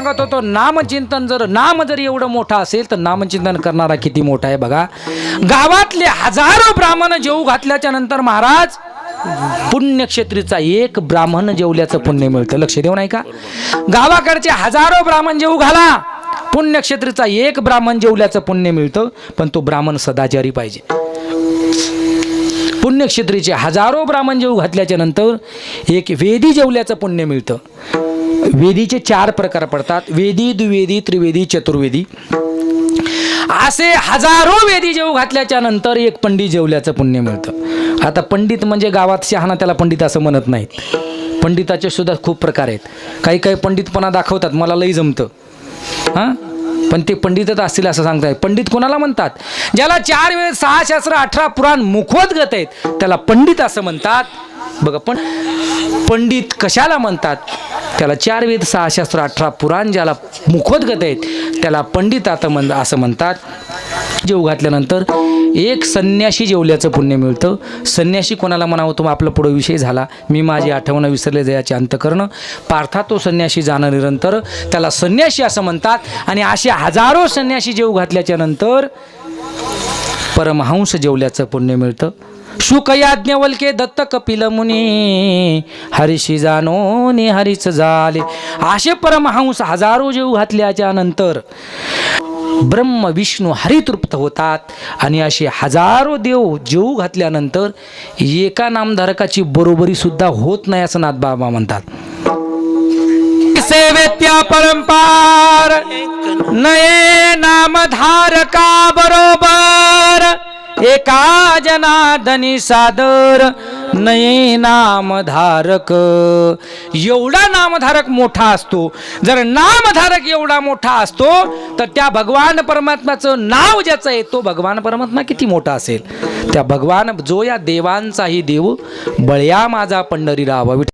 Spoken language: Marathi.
सांगत होतो नामचिंतन जर नाम जर एवढं मोठं असेल तर नामचिंतन करणारा किती मोठा आहे बघा. गावातले हजारो ब्राह्मण जेऊ घातल्याच्या नंतर महाराज पुण्यक्षेत्रीचा एक ब्राह्मण जेवल्याचं पुण्य मिळतं. लक्ष देऊ नाही का? गावाकडचे हजारो ब्राह्मण जेऊ घाला पुण्यक्षेत्रीचा एक ब्राह्मण जेवल्याचं पुण्य मिळतं पण तो ब्राह्मण सदाचारी पाहिजे. पुण्यक्षेत्रीचे हजारो ब्राह्मण जेऊ घातल्याच्या नंतर एक वेदी जेवल्याचं पुण्य मिळतं. वेदीचे चार प्रकार पडतात. वेदी द्विवेदी त्रिवेदी चतुर्वेदी. असे हजारो वेदी जेव घातल्याच्या नंतर एक पंडित जेवल्याचं पुण्य मिळतं. आता पंडित म्हणजे गावात शहाणा त्याला पंडित असं म्हणत नाहीत. पंडिताचे सुद्धा खूप प्रकार आहेत. काही काही पंडितपणा दाखवतात. मला लई जमतं. हां? पण ते पंडितच असतील असं सांगताय पंडित कोणाला म्हणतात? ज्याला चार वेळ सहा शास्त्र अठरा पुराण मुखोद्गत आहेत त्याला पंडित असं म्हणतात. बघा पण पंडित कशाला म्हणतात? त्याला चार वेद सहा शास्त्र अठरा पुराण ज्याला मुखोद्गत आहेत त्याला पंडित आता म्हण असं म्हणतात. जेव घातल्यानंतर एक संन्याशी जेवल्याचं पुण्य मिळतं. संन्याशी कोणाला म्हणावं? तो आपला पुढं विषय झाला. मी माझी आठवणं विसरले जयाचे अंत करणं पार्था तो संन्याशी जाणं निरंतर. त्याला संन्याशी असं म्हणतात. आणि असे हजारो संन्याशी जेव घातल्याच्या नंतर परमहंस जेवल्याचं पुण्य मिळतं. शुकयाज्ञवल्के दत्त कपिल मुनी हरिशी जानो नि हरीच झाले. असे परमहंस हजारो जेव घातल्याच्या नंतर ब्रह्म विष्णू हरितृप्त होतात आणि असे हजारो देव जेऊ घातल्यानंतर एका नामधारकाची बरोबरी सुद्धा होत नाही असं नाथबाबा म्हणतात. सेवेत्या परंपार नये नामधारका बरोबर एका जनादनी सादर नये नामधारक. एवढा नामधारक मोठा असतो. जर नामधारक एवढा मोठा असतो तर त्या भगवान परमात्म्याचं नाव ज्याचं आहे तो भगवान परमात्मा किती मोठा असेल? त्या भगवान जो या देवांचाही देव बळया माझा पंढरी विठ्ठल